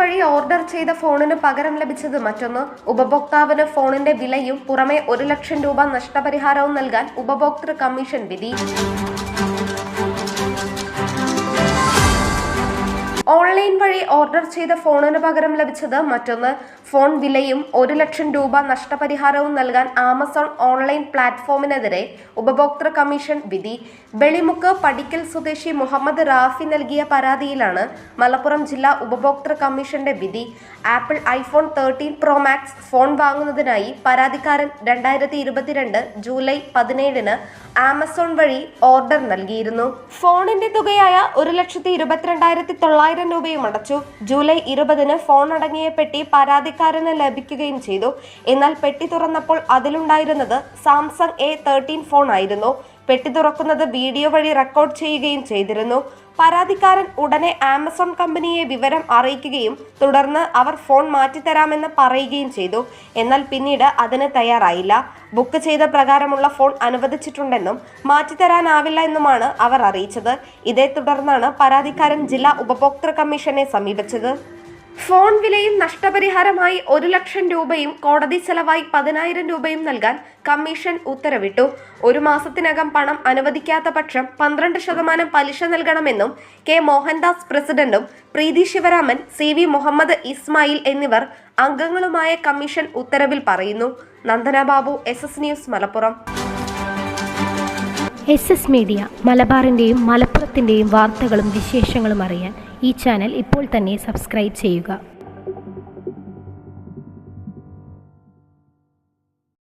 വഴി ഓർഡർ ചെയ്ത ഫോണിന് പകരം ലഭിച്ചത് മറ്റൊന്ന്. ഉപഭോക്താവിന് ഫോണിന്റെ വിലയും പുറമെ ഒരു ലക്ഷം രൂപ നഷ്ടപരിഹാരവും നൽകാൻ ഉപഭോക്തൃ കമ്മീഷൻ വിധി. ഓർഡർ ചെയ്ത ഫോണിന് പകരം ലഭിച്ചത് മറ്റൊന്ന്. ഫോൺ വിലയും ഒരു ലക്ഷം രൂപ നഷ്ടപരിഹാരവും നൽകാൻ ആമസോൺ ഓൺലൈൻ പ്ലാറ്റ്ഫോമിനെതിരെ ഉപഭോക്തൃ കമ്മീഷൻ വിധി. വെളിമുക്ക് പടിക്കൽ സ്വദേശി മുഹമ്മദ് റാഫി നൽകിയ പരാതിയിലാണ് മലപ്പുറം ജില്ലാ ഉപഭോക്തൃ കമ്മീഷന്റെ വിധി. Apple iPhone thirteen pro max phone വാങ്ങുന്നതിനായി പരാതിക്കാരൻ രണ്ടായിരത്തി ഇരുപത്തിരണ്ട് ജൂലൈ പതിനേഴിന് ആമസോൺ വഴി ഓർഡർ നൽകിയിരുന്നു. ഫോണിന്റെ തുകയായ ഒരു ലക്ഷത്തി ഇരുപത്തിരണ്ടായിരത്തി തൊള്ളായിരം രൂപയും അടച്ചു. ജൂലൈ ഇരുപതിന് ഫോൺ അടങ്ങിയ പെട്ടി പരാതിക്കാരന് ലഭിക്കുകയും ചെയ്തു. എന്നാൽ പെട്ടി തുറന്നപ്പോൾ അതിലുണ്ടായിരുന്നത് സാംസങ് എ തേർട്ടീൻ ഫോൺ ആയിരുന്നു. പെട്ടി തുറക്കുന്നത് വീഡിയോ വഴി റെക്കോർഡ് ചെയ്യുകയും ചെയ്തിരുന്നു. പരാതിക്കാരൻ ഉടനെ ആമസോൺ കമ്പനിയെ വിവരം അറിയിക്കുകയും തുടർന്ന് അവർ ഫോൺ മാറ്റിത്തരാമെന്ന് പറയുകയും ചെയ്തു. എന്നാൽ പിന്നീട് അതിന് തയ്യാറായില്ല. ബുക്ക് ചെയ്ത പ്രകാരമുള്ള ഫോൺ അനുവദിച്ചിട്ടുണ്ടെന്നും മാറ്റിത്തരാനാവില്ല എന്നുമാണ് അവർ അറിയിച്ചത്. ഇതേ തുടർന്നാണ് പരാതിക്കാരൻ ജില്ലാ ഉപഭോക്തൃ കമ്മീഷനെ സമീപിച്ചത്. ഫോൺ വിലയും നഷ്ടപരിഹാരമായി ഒരു ലക്ഷം രൂപയും കോടതി ചെലവായി പതിനായിരം രൂപയും നൽകാൻ കമ്മീഷൻ ഉത്തരവിട്ടു. ഒരു മാസത്തിനകം പണം അനുവദിക്കാത്ത പക്ഷം പന്ത്രണ്ട് ശതമാനം പലിശ നൽകണമെന്നും കെ മോഹൻദാസ് പ്രസിഡന്റും പ്രീതി ശിവരാമൻ സി വി മുഹമ്മദ് ഇസ്മായിൽ എന്നിവർ അംഗങ്ങളുമായ കമ്മീഷൻ ഉത്തരവിൽ പറയുന്നു. Nandana Babu S S news Malappuram. S S media മലബാറിന്റെയും മലപ്പുറത്തിന്റെയും വാർത്തകളും വിശേഷങ്ങളും അറിയാൻ ഈ ചാനൽ ഇപ്പോൾ തന്നെ സബ്സ്ക്രൈബ് ചെയ്യുക.